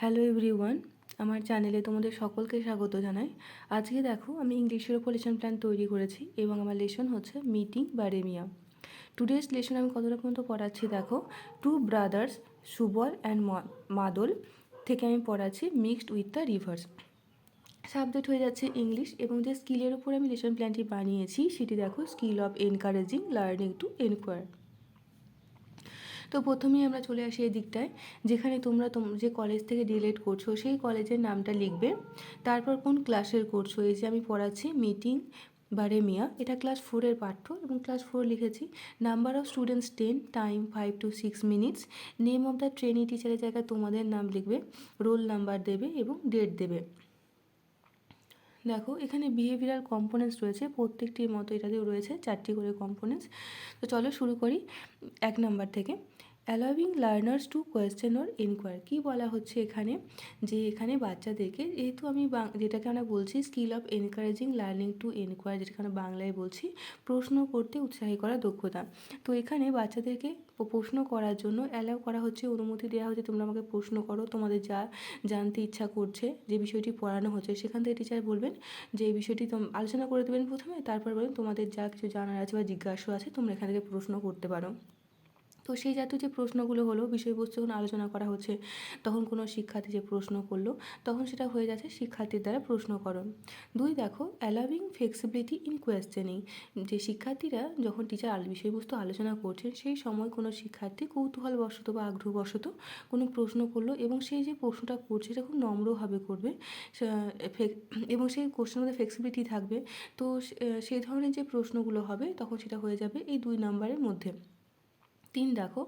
Hello everyone, আমার চ্যানেলে তোমাদের সকলকে স্বাগত জানাই। আজকে দেখো, আমি ইংলিশের ওপর লেসন প্ল্যান তৈরি করেছি এবং আমার লেসন হচ্ছে মিটিং বা রেমিয়া টুডেস লেসন আমি কতটা পর্যন্ত পড়াচ্ছি দেখো টু ব্রাদার্স সুবল অ্যান্ড মাদল থেকে আমি পড়াচ্ছি mixed with the reverse subject হয়ে যাচ্ছে ইংলিশ এবং যে স্কিলের উপর আমি লেসন প্ল্যানটি বানিয়েছি, সেটি দেখো skill of encouraging learning to enquire তো প্রথমেই আমরা চলে আসি এই দিকটায়, যেখানে তোমরা তোম, যে কলেজ থেকে ডিলেট করছ, সেই কলেজের নামটা লিখবে। তারপর কোন ক্লাসের করছ? এই যে আমি পড়াচ্ছি মিটিং বারে মিয়া। এটা ক্লাস ফোরের পাঠ্য এবং ক্লাস ফোর লিখেছি। Number of students ten time five to six minutes name of the training টিচারের জায়গায় তোমাদের নাম লিখবে। রোল নাম্বার দেবে এবং ডেট দেবে। দেখো, এখানে বিহেভিয়ারাল কম্পোনেন্টস রয়েছে, প্রত্যেকটির মতো এটাতেও রয়েছে, চারটি করে কম্পোনেন্টস তো চলো শুরু করি এক নাম্বার থেকে। Allowing learners to question or inquire কী বলা হচ্ছে এখানে? যে এখানে বাচ্চাদেরকে, যেহেতু আমি যেটাকে আমরা বলছি skill of encouraging learning to enquire যেটাকে আমরা বাংলায় বলছি, প্রশ্ন করতে উৎসাহী করা দক্ষতা। তো এখানে বাচ্চাদেরকে প্রশ্ন করার জন্য অ্যালাউ করা হচ্ছে। অনুমতি দেওয়া হচ্ছে, তোমরা আমাকে প্রশ্ন করো, তোমাদের যা জানতে ইচ্ছা করছে, যে বিষয়টি পড়ানো হচ্ছে। সেখান থেকে টিচার বলবেন যে, এই বিষয়টি আলোচনা করে দেবেন প্রথমে, তারপর বলবেন তোমাদের যা কিছু জানার আছে বা জিজ্ঞাসা আছে, তোমরা এখান থেকে প্রশ্ন করতে পারো। তো সেই জাতীয় যে প্রশ্নগুলো হলো, বিষয়বস্তু যখন আলোচনা করা হচ্ছে, তখন কোনো শিক্ষার্থী যে প্রশ্ন করল, তখন সেটা হয়ে যাচ্ছে শিক্ষার্থীর দ্বারা প্রশ্নকরণ। দুই, দেখো অ্যালাউইং ফ্লেক্সিবিলিটি ইন কোয়েশ্চেনিং যে শিক্ষার্থীরা যখন টিচার বিষয়বস্তু আলোচনা করছেন, সেই সময় কোনো শিক্ষার্থী কৌতূহলবশত বা আগ্রহবশত কোনো প্রশ্ন করল এবং সেই যে প্রশ্নটা করছে, সেটা খুব নম্রভাবে করবে। এবং সেই কোশ্চেনের মধ্যে ফ্লেক্সিবিলিটি থাকবে। তো সেই ধরনের যে প্রশ্নগুলো হবে, তখন সেটা হয়ে যাবে এই দুই নম্বরের মধ্যে। তিন দেখো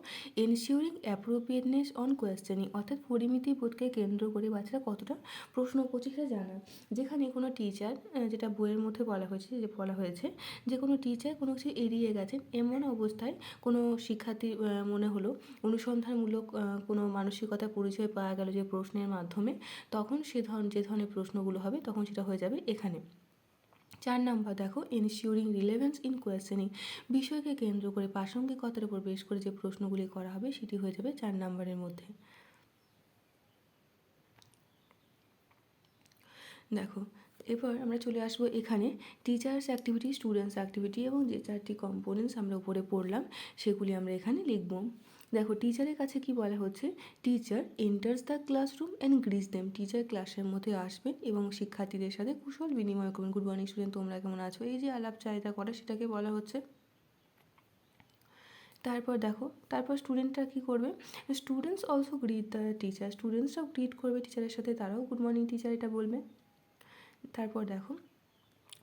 এনশিওরিং অ্যাপ্রোপ্রিয়েটনেস অন কোয়েশ্চেনিং অর্থাৎ পরিমিতি বোধকে কেন্দ্র করে বাচ্চারা কতটা প্রশ্ন করছে সেটা জানা। যেখানে কোনো টিচার যেটা বইয়ের মধ্যে বলা হয়েছে, যে বলা হয়েছে, যে কোনো টিচার কোনো কিছু এড়িয়ে গেছেন, এমন অবস্থায় কোনো শিক্ষার্থী মনে হলো অনুসন্ধানমূলক কোনো মানসিকতা পরিচয় পাওয়া গেল যে প্রশ্নের মাধ্যমে, তখন সে ধরন, যে ধরনের প্রশ্নগুলো হবে, তখন সেটা হয়ে যাবে এখানে। চার নাম্বার দেখো এনশিওরিং রিলেভেন্স ইন কোয়েশ্চেনিং বিষয়কে কেন্দ্র করে প্রাসঙ্গিকতার উপর বেশ করে যে প্রশ্নগুলি করা হবে, সেটি হয়ে যাবে চার নাম্বারের মধ্যে। দেখো, এরপর আমরা চলে আসব এখানে। টিচার্স অ্যাক্টিভিটি স্টুডেন্টস অ্যাক্টিভিটি এবং যে চারটি কম্পোনেন্টস আমরা উপরে পড়লাম, সেগুলি আমরা এখানে লিখব। টিচারের কাছে কি বলা হচ্ছে? Teacher enters the classroom and greets them teacher ক্লাসের মধ্যে আসবেন এবং শিক্ষার্থীদের সাথে কুশল বিনিময় করবেন। গুড মর্নিং স্টুডেন্ট তোমরা কেমন আছো? এই যে আলাপ চাহিদা করা, সেটাকে বলা হচ্ছে। তারপর দেখো, তারপর স্টুডেন্টরা কী করবে? Students also greet the teacher স্টুডেন্টসরাও greet করবে টিচারের সাথে, তারাও গুড মর্নিং টিচার এটা বলবে। তারপর দেখো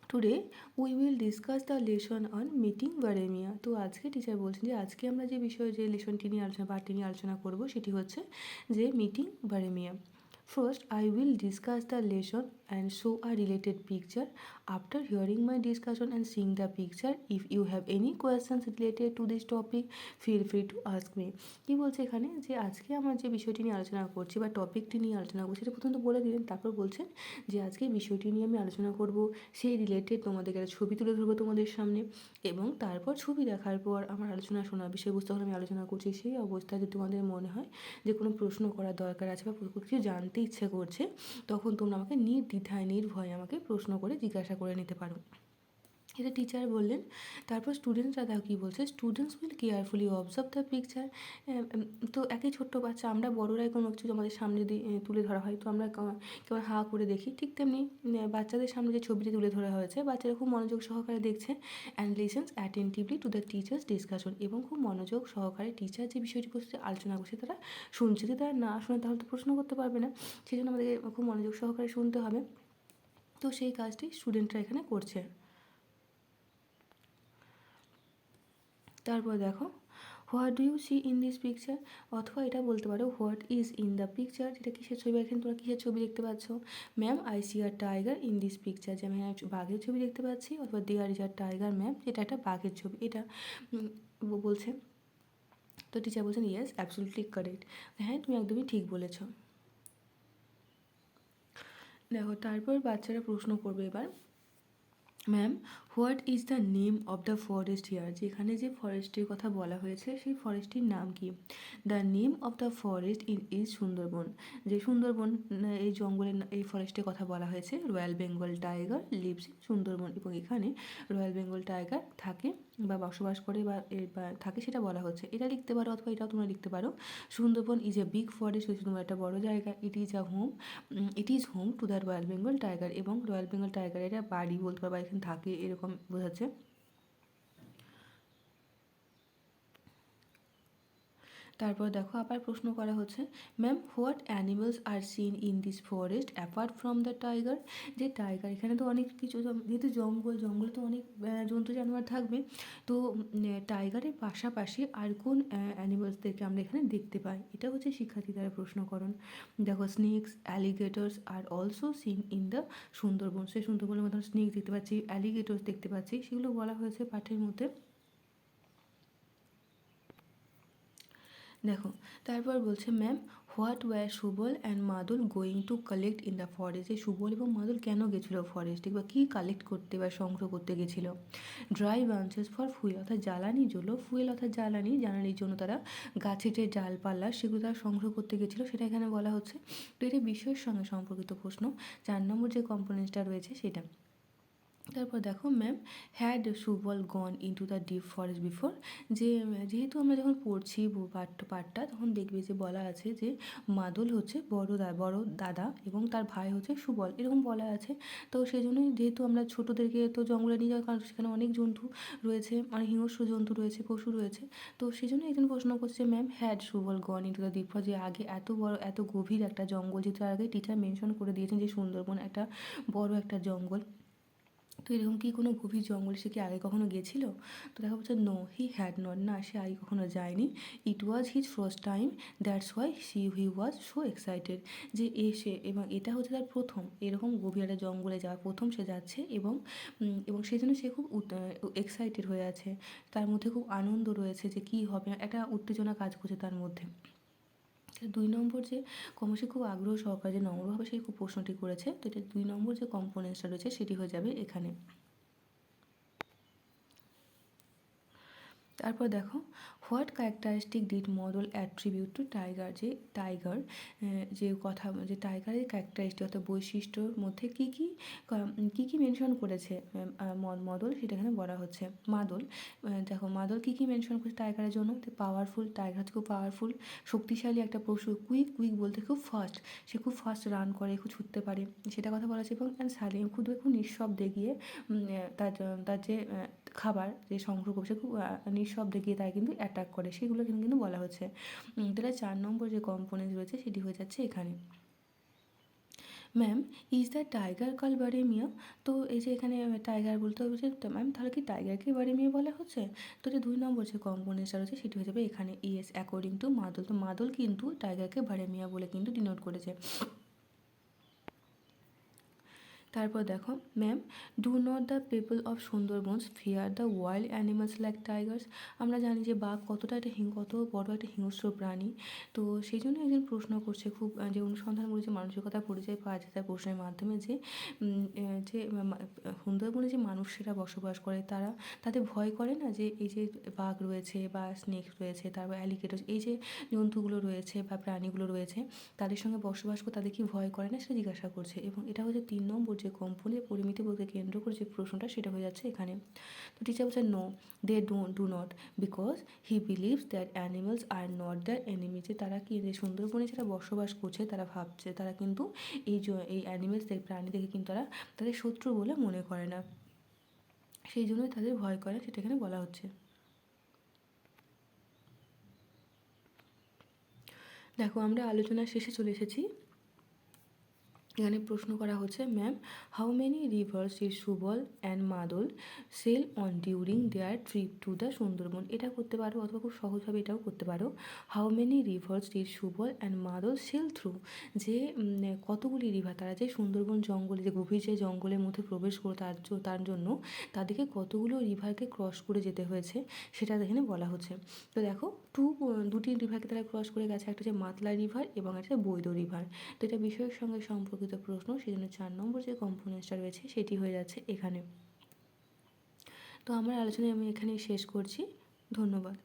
today we will discuss the lesson on meeting Baremia তো আজকে টিচার বলছেন যে, আজকে আমরা যে বিষয়ে যে লেসনটি নিয়ে আলোচনা পার্টি নিয়ে আলোচনা করব, সেটি হচ্ছে যে meeting Baremia first I will discuss the lesson and show a related picture after hearing my discussion and seeing the picture if you have any questions related to this topic feel free to ask me কী বলছে এখানে? যে আজকে আমার যে বিষয়টি নিয়ে আলোচনা করছি বা টপিকটি নিয়ে আলোচনা করছি, সেটা প্রথমত বলে দিলেন, তারপর বলছেন যে আজকে বিষয়টি নিয়ে আমি আলোচনা করব, সেই রিলেটেড তোমাদের একটা ছবি তুলে ধরবো তোমাদের সামনে এবং তারপর ছবি দেখার পর আমার আলোচনা শোনা বিষয়বস্তু আমি আলোচনা করছি, সেই অবস্থায় যদি তোমাদের মনে হয় যে কোনো প্রশ্ন করার দরকার আছে বা কিছু জানতে ইচ্ছে করছে, তখন তোমরা আমাকে নির্দ্বিধায় নির্ভয়ে আমাকে প্রশ্ন করে জিজ্ঞাসা করে নিতে পারো। এটা টিচার বললেন। তারপর স্টুডেন্টসরা দেখো কী বলছে students will carefully observe the picture তো একই ছোট্ট বাচ্চা, আমরা বড়রাই কোনো কিছু আমাদের সামনে যদি তুলে ধরা হয়। তো আমরা কেমন হা করে দেখি, ঠিক তেমনি বাচ্চাদের সামনে যে ছবিটি তুলে ধরা হয়েছে, বাচ্চারা খুব মনোযোগ সহকারে দেখছে and listens attentively to the teacher's discussion এবং খুব মনোযোগ সহকারে টিচার যে বিষয়টি বসে আলোচনা করছে। তারা শুনছে, যদি তারা না শুনে, তাহলে তো প্রশ্ন করতে পারবে না। সেই জন্য আমাদেরকে খুব মনোযোগ সহকারে শুনতে হবে। তো সেই কাজটি স্টুডেন্টরা এখানে করছে। তারপর দেখো what do you see in this picture অথবা এটা বলতে পারো what is in the picture যেটা কিসের ছবি? এখানে তোমরা কিসের ছবি দেখতে পাচ্ছ? Ma'am I see a tiger in this picture যে আমি বাঘের ছবি দেখতে পাচ্ছি, অথবা there is a tiger ma'am এটা একটা বাঘের ছবি। এটা বলছে, তো টিচার বলছেন ইয়েস অ্যাবসুলটলি কারেক্ট হ্যাঁ তুমি একদমই ঠিক বলেছ। দেখো, তারপর বাচ্চারা প্রশ্ন করবে এবার। Ma'am what is the name of the forest here? যেখানে যে ফরেস্টের কথা বলা হয়েছে, সেই ফরেস্টটির নাম কি? The name of the forest in is Sundarban. যে সুন্দরবন এই জঙ্গলের এই ফরেস্টের কথা বলা হয়েছে, royal Bengal tiger lives Sundarban. এবং এখানে রয়্যাল বেঙ্গল টাইগার থাকে বা বসবাস করে বা থাকে সেটা বলা হচ্ছে। এটা লিখতে পারো অথবা এটাও তোমরা লিখতে পারো। Sundarban is a big forest তোমার একটা বড় জায়গা। It is a home it is home to the royal Bengal tiger. এবং রয়্যাল বেঙ্গল টাইগার এটা বাড়ি বলতে পারো বা এখানে থাকে, এরকম বোঝাচ্ছে তারপর দেখো আবার প্রশ্ন করা হচ্ছে ma'am what animals are seen in this forest apart from the tiger যে টাইগার এখানে তো অনেক কিছু, যেহেতু জঙ্গল, জঙ্গলে তো অনেক জন্তু, জানোয়ার থাকবে, তো টাইগারের পাশাপাশি আর কোন অ্যানিমালসদেরকে আমরা এখানে দেখতে পাই? এটা হচ্ছে শিক্ষার্থী দ্বারা প্রশ্নকরণ। দেখো snakes alligators are also seen in the Sundarban. সেই সুন্দরবনের মধ্যে স্নেক দেখতে পাচ্ছি অ্যালিগেটর্স দেখতে পাচ্ছি, সেগুলো বলা হয়েছে পাঠের মধ্যে। তারপর বলছে ma'am what were Subal and Madul going to collect in the forest এই সুবল এবং মাদুল কেন গেছিল ফরেস্টে বা কী কালেক্ট করতে বা সংগ্রহ করতে গেছিল? ড্রাই ব্রাঞ্চেস ফর ফুয়েল অর্থাৎ জ্বালানির জন্য ফুয়েল অর্থাৎ জ্বালানি, জ্বালানির জন্য তারা গাছের যে ডালপালা সেগুলো তারা সংগ্রহ করতে গেছিল। সেটা এখানে বলা হচ্ছে। তো এটা বিষয়ের সঙ্গে সম্পর্কিত প্রশ্ন। চার নম্বর যে কম্পোনেন্টসটা রয়েছে সেটা। তারপর দেখো ma'am had Subal gone into the deep forest before যে যেহেতু আমরা যখন পড়ছি বো- পাঠ পাঠটা, তখন দেখবে যে বলা আছে যে মাদল হচ্ছে বড় দা, বড় দাদা এবং তার ভাই হচ্ছে সুবল, এরকম বলা আছে। তো সেই জন্যই যেহেতু আমরা ছোটোদেরকে তো জঙ্গলে নিয়ে যাওয়ার কারণ, সেখানে অনেক জন্তু রয়েছে অনেক হিংস্র জন্তু রয়েছে, পশু রয়েছে। তো সেই জন্য একজন প্রশ্ন করছে ma'am had Subal gone into the deep forest যে আগে এত বড়, এত গভীর একটা জঙ্গল যেহেতু আগে টিচার মেনশন করে দিয়েছেন যে সুন্দরবন একটা বড় একটা জঙ্গল। তো এরকম কি কোনো গভীর জঙ্গলে সে কি আগে কখনো গেছিল? তো দেখা যাচ্ছে নো হি হ্যাড নট না, সে আগে কখনো যায়নি। It was his first time that's why see he was so excited যে এসে এবং এটা হচ্ছে তার প্রথম এরকম গভীর একটা জঙ্গলে যাওয়া প্রথম সে যাচ্ছে এবং এবং সেই জন্য সে খুব এক্সাইটেড হয়ে আছে। তার মধ্যে খুব আনন্দ রয়েছে যে কী হবে, একটা উত্তেজনা কাজ করছে তার মধ্যে। দুই নম্বর যে ক্রমশে খুব আগ্রহ সহকারে যে নম্রভাবে সেই খুব প্রশ্নটি করেছে। তো এটা দুই নম্বর যে কম্পোনেন্টসটা রয়েছে সেটি হয়ে যাবে এখানে। তারপর দেখো what characteristic did Madal attribute to tiger যে টাইগার যে কথা, যে টাইগারের ক্যারেক্টারিস্টিক অর্থাৎ বৈশিষ্ট্যর মধ্যে কী কী কী কী মেনশন করেছে মদল সেটা এখানে বলা হচ্ছে। মাদল দেখো মাদল কী কী মেনশন করেছে টাইগারের জন্য? পাওয়ারফুল টাইগার হচ্ছে খুব পাওয়ারফুল শক্তিশালী একটা পশু কুইক কুইক বলতে খুব ফাস্ট সে খুব ফাস্ট রান করে, খুব ছুটতে পারে, সেটা কথা বলা হচ্ছে এবং সাইলেন্ট খুব খুব নিঃশব্দে গিয়ে তার তার যে খাবার যে সংগ্রহ করছে খুব নিঃশব্দে গিয়ে তাই কিন্তু অ্যাটাক করে, সেগুলো কিন্তু কিন্তু বলা হচ্ছে তাহলে চার নম্বর যে কম্পোনেন্ট রয়েছে, সেটি হয়ে যাচ্ছে এখানে। Ma'am is the tiger call Baremia তো এই যে এখানে টাইগার বলতে হবে যে ম্যাম তাহলে কি টাইগারকে বারেমিয়া বলা হচ্ছে? তো এটা দুই নম্বর যে কম্পোনেন্টটা রয়েছে, সেটি হয়ে যাবে এখানে ইয়েস অ্যাকর্ডিং টু মাদল। তো মাদল কিন্তু টাইগারকে বারেমিয়া বলে কিন্তু ডিনোট করেছে। তারপর দেখো ma'am do not the people of Sundarbans fear the wild animals like tigers আমরা জানি যে বাঘ কতটা একটা হিং, কত বড় একটা হিংস্র প্রাণী। তো সেই জন্য একজন প্রশ্ন করছে খুব যে অনুসন্ধান করেছে মানসিকতার পরিচয় পাওয়া যায় তার প্রশ্নের মাধ্যমে যে যে সুন্দরবনে যে মানুষেরা বসবাস করে, তারা, তাদের ভয় করে না যে এই যে বাঘ রয়েছে বা স্নেক রয়েছে, তারপর অ্যালিগেটর এই যে জন্তুগুলো রয়েছে বা প্রাণীগুলো রয়েছে, তাদের সঙ্গে বসবাস করে তাদের কি ভয় করে না? সেটা জিজ্ঞাসা করছে। এবং এটা হচ্ছে তিন নম্বর যে কম্পনি পরিমিতি বলতে কেন্দ্র করে যে প্রশ্নটা, সেটা হয়ে যাচ্ছে এখানে। তো টিচার বলছে no they do not because he believes that animals are not their enemy যে তারা কি, যে সুন্দরবনে যারা বসবাস করছে, তারা ভাবছে, তারা কিন্তু এই এই অ্যানিমেলসদের প্রাণীদেরকে কিন্তু তারা তাদের শত্রু বলে মনে করে না। সেই জন্যই তাদের ভয় করে, সেটা এখানে বলা হচ্ছে। দেখো, আমরা আলোচনার শেষে চলে এসেছি। এখানে প্রশ্ন করা হচ্ছে ma'am how many rivers is Subal and Madal sail on during their trip to the Sundarban এটা করতে পারো অথবা খুব সহজভাবে এটাও করতে পারো। How many rivers is Subal and Madal sail through যে কতগুলি রিভার তারা যে সুন্দরবন জঙ্গলে, যে গভীর যে জঙ্গলের মধ্যে প্রবেশ করে তার তার জন্য তাদেরকে কতগুলো রিভারকে ক্রস করে যেতে হয়েছে সেটা এখানে বলা হচ্ছে। তো দেখো, টু, দুটি রিভারকে তারা ক্রস করে গেছে, একটা হচ্ছে মাতলা রিভার এবং একটা বৈদ রিভার তো এটা বিষয়ের সঙ্গে সম্পর্কিত সম্পর্কিত প্রশ্ন সেই জন্য চার নম্বর যে কম্পোনেন্সটা রয়েছে সেটি হয়ে যাচ্ছে এখানে। তো আমার আলোচনায় আমি এখানেই শেষ করছি। ধন্যবাদ।